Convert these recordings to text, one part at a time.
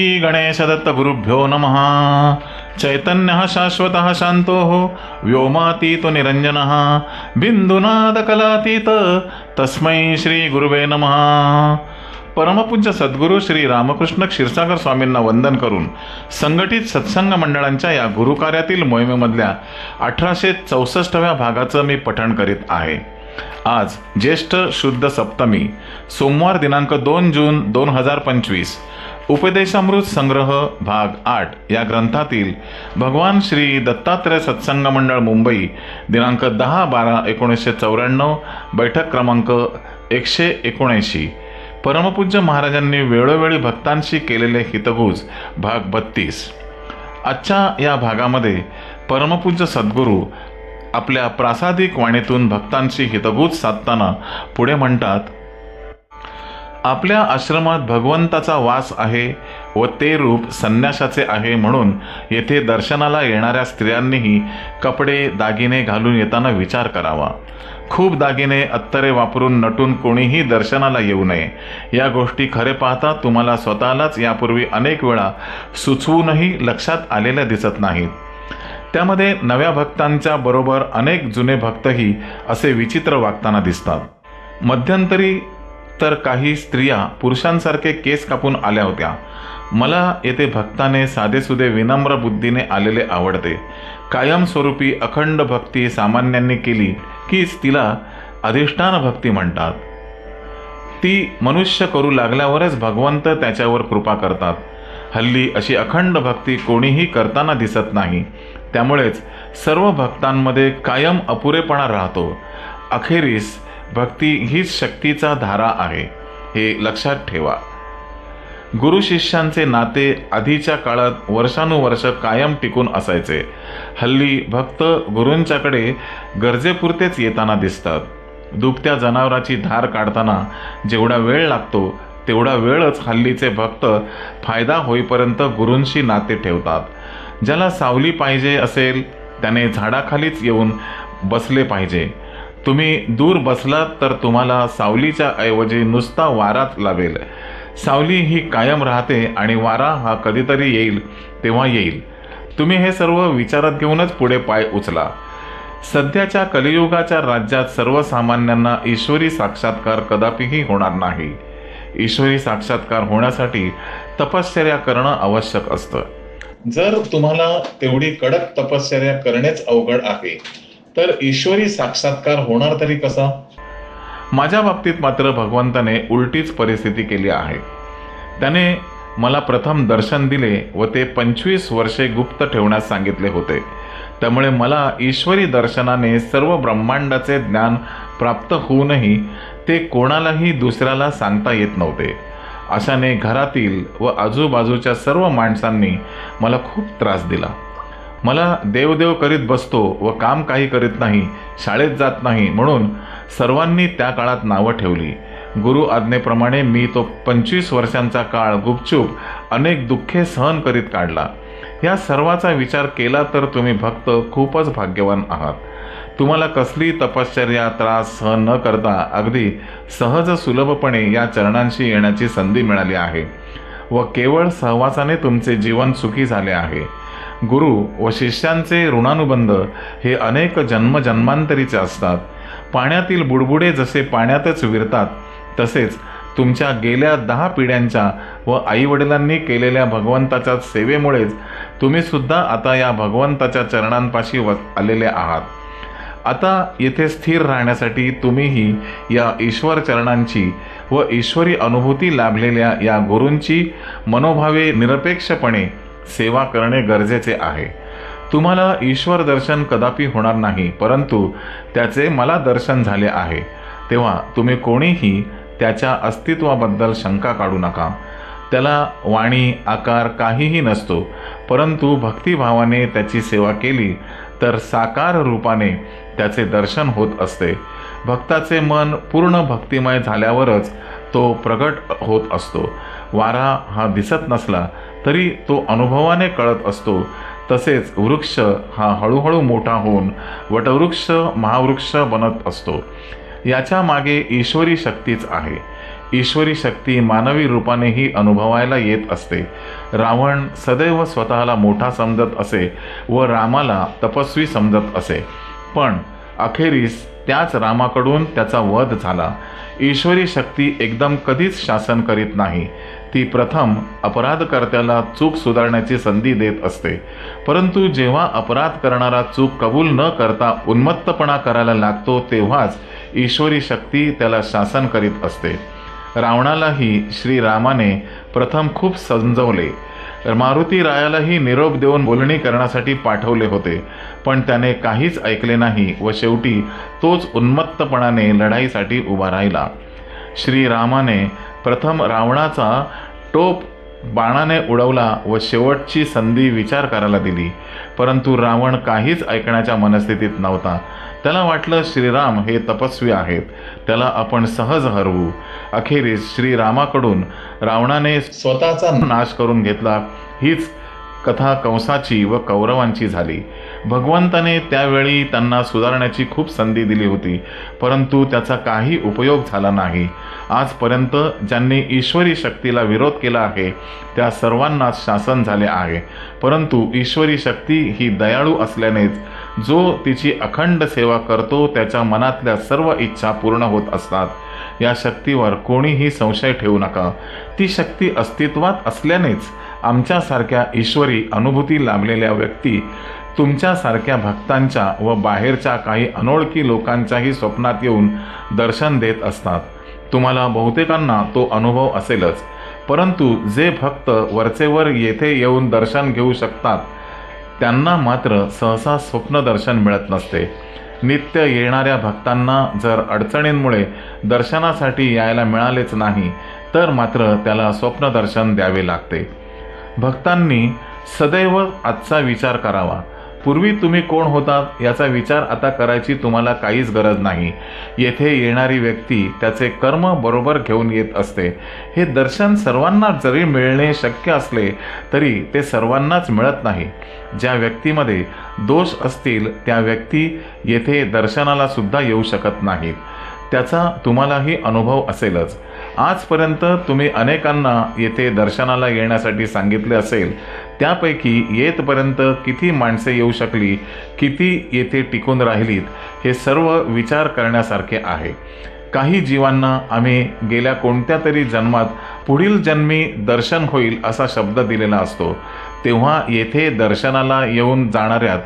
श्री गणेशदत्तगुरुभ्यो नमः। चैतन्यः शाश्वतः शान्तोः व्योमातीतो निरञ्जनः बिन्दुनादकलातीत तस्मै श्रीगुरुवे नमः। परमपूज्य सद्गुरू श्री रामकृष्ण क्षीरसागर स्वामींना वंदन करून संघटित सत्संग मंडळांच्या या गुरुकार्यातील मोहिमेमधल्या अठराशे चौसष्टव्या भागाचं मी पठण करीत आहे. आज ज्येष्ठ शुद्ध सप्तमी सोमवार दिनांक दोन जून दोन हजार पंचवीस उपदेशामृत संग्रह भाग आठ या ग्रंथातील भगवान श्री दत्तात्रय सत्संग मंडळ मुंबई दिनांक दहा बारा एकोणीसशे चौऱ्याण्णव बैठक क्रमांक एकशे एकोणऐंशी. परमपूज्य महाराजांनी वेळोवेळी भक्तांशी केलेले हितगुज भाग बत्तीस. आजच्या या भागामध्ये परमपूज्य सद्गुरू आपल्या प्रासादिक वाणीतून भक्तांशी हितगुज साधताना पुढे म्हणतात आपल्या आश्रमात भगवंताचा वास आहे व ते रूप संन्यासाचे आहे म्हणून येथे दर्शनाला येणाऱ्या स्त्रियांनीही कपडे दागिने घालून येताना विचार करावा. खूप दागिने अत्तरे वापरून नटून कोणीही दर्शनाला येऊ नये. या गोष्टी खरे पाहता तुम्हाला स्वतःलाच यापूर्वी अनेक वेळा सुचवूनही लक्षात आलेल्या दिसत नाहीत. त्यामध्ये नव्या भक्तांच्या बरोबर अनेक जुने भक्तही असे विचित्र वागताना दिसतात. मध्यंतरी तर काही स्त्रिया पुरुषांसारखे केस कापून आल्या होत्या. मला येथे भक्ताने साधेसुधे विनम्र बुद्धीने आलेले आवडते. कायमस्वरूपी अखंड भक्ती सामान्यांनी केली कीच तिला अधिष्ठान भक्ती म्हणतात. ती मनुष्य करू लागल्यावरच भगवंत त्याच्यावर कृपा करतात. हल्ली अशी अखंड भक्ती कोणीही करताना दिसत नाही. त्यामुळेच सर्व भक्तांमध्ये कायम अपुरेपणा राहतो. अखेरीस भक्ती हीच शक्तीचा धारा आहे हे लक्षात ठेवा. गुरु शिष्यांचे नाते आधीच्या काळात वर्षानुवर्ष कायम टिकून असायचे. हल्ली भक्त गुरूंच्याकडे गरजेपुरतेच येताना दिसतात. दुभत्या जनावराची धार काढताना जेवढा वेळ लागतो तेवढा वेळच हल्लीचे भक्त फायदा होईपर्यंत गुरूंशी नाते ठेवतात. ज्याला सावली पाहिजे असेल त्याने झाडाखालीच येऊन बसले पाहिजे. तुम्ही दूर बसलात तर तुम्हाला सावलीच्या ऐवजी नुसता वाराच लावेल सावली ही कायम राहते आणि वारा हा कधीतरी येईल तेव्हा येईल. तुम्ही हे सर्व विचारात घेऊनच पुढे पाय उचला. सध्याच्या कलियुगाच्या राज्यात सर्वसामान्यांना ईश्वरी साक्षात्कार कदापिही होणार नाही. ईश्वरी साक्षात्कार होण्यासाठी तपश्चर्या करणं आवश्यक असतं. जर तुम्हाला तेवढी कडक तपश्चर्या करणेच अवघड आहे तर ईश्वरी साक्षात्कार होणार तरी कसा? माझ्या बाबतीत मात्र भगवंताने उलटीच परिस्थिती केली आहे. त्याने मला प्रथम दर्शन दिले व ते पंचवीस वर्षे गुप्त ठेवण्यास सांगितले होते. त्यामुळे मला ईश्वरी दर्शनाने सर्व ब्रह्मांडाचे ज्ञान प्राप्त होऊनही ते कोणालाही दुसऱ्याला सांगता येत नव्हते. अशाने घरातील व आजूबाजूच्या सर्व माणसांनी मला खूप त्रास दिला. मला देवदेव करीत बसतो व काम काही करीत नाही शाळेत जात नाही म्हणून सर्वांनी त्या काळात नावं ठेवली. गुरु आज्ञेप्रमाणे मी तो पंचवीस वर्षांचा काळ गुपचूप अनेक दुःखे सहन करीत काढला. या सर्वाचा विचार केला तर तुम्ही भक्त खूपच भाग्यवान आहात. तुम्हाला कसली तपश्चर्या त्रास सहन न करता अगदी सहज सुलभपणे या चरणांशी येण्याची संधी मिळाली आहे व केवळ सहवासाने तुमचे जीवन सुखी झाले आहे. गुरु व शिष्यांचे ऋणानुबंध हे अनेक जन्मजन्मांतरीचे असतात. पाण्यातील बुडबुडे जसे पाण्यातच विरतात तसेच तुमच्या गेल्या दहा पिढ्यांच्या व आईवडिलांनी केलेल्या भगवंताच्या सेवेमुळेच तुम्ही सुद्धा आता या भगवंताच्या चरणांपाशी व आलेले आहात. आता येथे स्थिर राहण्यासाठी तुम्हीही या ईश्वर चरणांची व ईश्वरी अनुभूती लाभलेल्या या गुरूंची मनोभावे निरपेक्षपणे सेवा करणे गरजेचे आहे. तुम्हाला ईश्वर दर्शन कदापि होणार नाही परंतु त्याचे मला दर्शन झाले आहे. तेव्हा तुम्ही कोणीही त्याच्या अस्तित्वाबद्दल शंका काढू नका. त्याला वाणी आकार काहीही नसतो परंतु भक्तिभावाने त्याची सेवा केली तर साकार रूपाने त्याचे दर्शन होत असते. भक्ताचे मन पूर्ण भक्तिमय झाल्यावरच तो प्रगट होत असतो. वारा हा दिसत नसला तरी तो अनुभवाने कळत असतो. तसेच वृक्ष हा हळूहळू मोठा होऊन वटवृक्ष महावृक्ष बनत असतो. याच्या मागे ईश्वरी शक्तीच आहे. ईश्वरी शक्ती मानवी रूपानेही अनुभवायला येत असते. रावण सदैव स्वतःला मोठा समजत असे व रामाला तपस्वी समजत असे. पण अखेरीस त्याच रामाकडून त्याचा वध झाला. ईश्वरी शक्ती एकदम कधीच शासन करीत नाही. ती प्रथम अपराधकर्त्याला चूक सुधारण्याची संधी देत असते. परंतु जेव्हा अपराध करणारा चूक कबूल न करता उन्मत्तपणा करायला लागतो तेव्हाच ईश्वरी शक्ती त्याला शासन करीत असते. रावणालाही श्रीरामाने प्रथम खूप समजवले. मारुती रायालाही निरोप देऊन बोलणी करण्यासाठी पाठवले होते. पण त्याने काहीच ऐकले नाही व शेवटी तोच उन्मत्तपणाने लढाईसाठी उभा राहिला. श्रीरामाने प्रथम रावणाचा टोप बाणाने उडवला व शेवटची संधी विचार करायला दिली. परंतु रावण काहीच ऐकण्याच्या मनस्थितीत नव्हता. त्याला वाटलं श्रीराम हे तपस्वी आहेत. त्याला आपण सहज हरवू. अखेरीस श्रीरामाकडून रावणाने स्वतःचा नाश करून घेतला. हीच कथा कंसाची व कौरवांची झाली. भगवंताने त्यावेळी त्यांना सुधारण्याची खूप संधी दिली होती परंतु त्याचा काही उपयोग झाला नाही. आजपर्यंत ज्यांनी ईश्वरी शक्तीला विरोध केला आहे त्या सर्वांनाच शासन झाले आहे. परंतु ईश्वरी शक्ती ही दयाळू असल्यानेच जो तिची अखंड सेवा करतो त्याच्या मनातल्या सर्व इच्छा पूर्ण होत असतात. या शक्तीवर कोणीही संशय ठेवू नका. ती शक्ती अस्तित्वात असल्यानेच आमच्यासारख्या ईश्वरी अनुभूती लाभलेल्या व्यक्ती तुमच्यासारख्या भक्तांच्या व बाहेरच्या काही अनोळखी लोकांच्याही स्वप्नात येऊन दर्शन देत असतात. तुम्हाला बहुतेकांना तो अनुभव असेलच. परंतु जे भक्त वरचेवर येथे येऊन दर्शन घेऊ शकतात त्यांना मात्र सहसा स्वप्नदर्शन मिळत नसते. नित्य येणाऱ्या भक्तांना जर अडचणींमुळे दर्शनासाठी यायला मिळालेच नाही तर मात्र त्याला स्वप्नदर्शन द्यावे लागते. भक्तांनी सदैव आजचा विचार करावा. पूर्वी तुम्ही कोण होतात याचा विचार आता करायची तुम्हाला काहीच गरज नाही. येथे येणारी व्यक्ती त्याचे कर्म बरोबर घेऊन येत असते. हे दर्शन सर्वांना जरी मिळणे शक्य असले तरी ते सर्वांनाच मिळत नाही. ज्या व्यक्तीमध्ये दोष असतील त्या व्यक्ती येथे दर्शनाला सुद्धा येऊ शकत नाहीत. त्याचा तुम्हालाही अनुभव असेलच. आजपर्यंत तुम्ही अनेकांना येथे दर्शनाला येण्यासाठी सांगितले असेल. त्यापैकी येतपर्यंत किती माणसे येऊ शकली किती येथे टिकून राहिलीत हे सर्व विचार करण्यासारखे आहे. काही जीवांना आम्ही गेल्या कोणत्या तरी जन्मात पुढील जन्मी दर्शन होईल असा शब्द दिलेला असतो. तेव्हा येथे दर्शनाला येऊन जाणाऱ्यात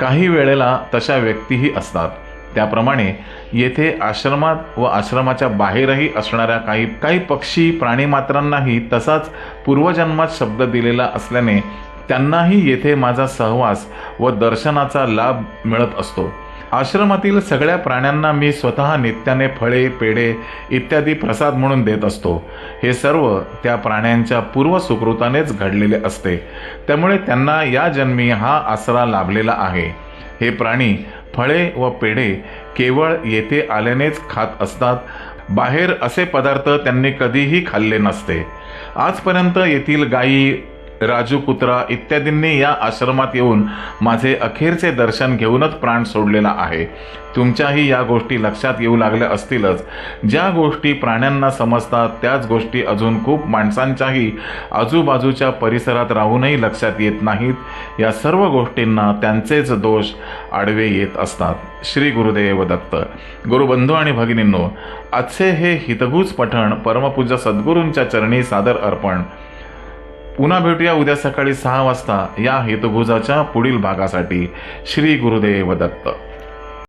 काही वेळेला तशा व्यक्तीही असतात. त्याप्रमाणे येथे आश्रमात व आश्रमाच्या बाहेरही असणाऱ्या काही काही पक्षी प्राणीमात्रांनाही तसाच पूर्वजन्मात शब्द दिलेला असल्याने त्यांनाही येथे माझा सहवास व दर्शनाचा लाभ मिळत असतो. आश्रमातील सगळ्या प्राण्यांना मी स्वतः नित्याने फळे पेढे इत्यादी प्रसाद म्हणून देत असतो. हे सर्व त्या प्राण्यांच्या पूर्व सुकृतानेच घडलेले असते. त्यामुळे त्यांना या जन्मी हा आसरा लाभलेला आहे. हे प्राणी फळे व पेढे केवळ येथे आल्यानेच खात असतात. बाहेर असे पदार्थ त्यांनी कधीही खाल्ले नसते. आजपर्यंत येथील गायी राजू कुत्रा इत्यादींनी या आश्रमात येऊन माझे अखेरचे दर्शन घेऊनच प्राण सोडलेला आहे. तुमच्याही या गोष्टी लक्षात येऊ लागल्या असतीलच. ज्या गोष्टी प्राण्यांना समजतात त्याच गोष्टी अजून खूप माणसांच्याही आजूबाजूच्या परिसरात राहूनही लक्षात येत नाहीत. या सर्व गोष्टींना त्यांचेच दोष आडवे येत असतात. श्री गुरुदेव दत्त. गुरुबंधू आणि भगिनींनो आजचे हे हितगुज पठण परमपूज्य सद्गुरूंच्या चरणी सादर अर्पण पुन्हा भेटूया उद्या सकाळी सहा वाजता या हेतुभुजाच्या पुढील भागासाठी. श्री गुरुदेव दत्त.